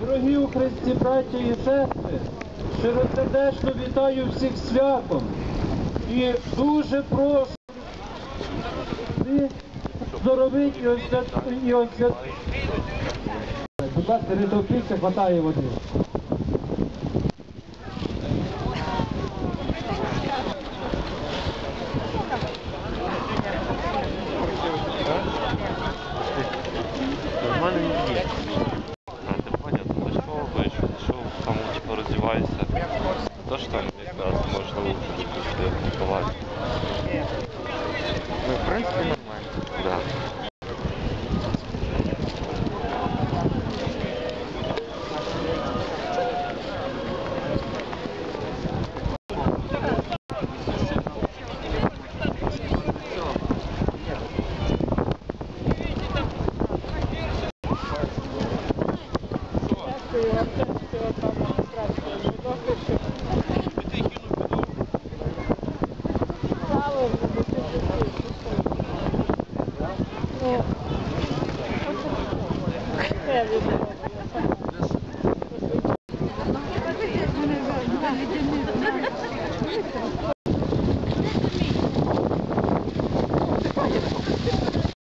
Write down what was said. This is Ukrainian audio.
Дорогі українські браття і сестри, щиросердечно вітаю всіх святом. І дуже прошу ви здоровить і освят... і освят... Будь ласка, не товпіться, хватає води. Нормально не То ж там якраз можна если практикувати. 그래서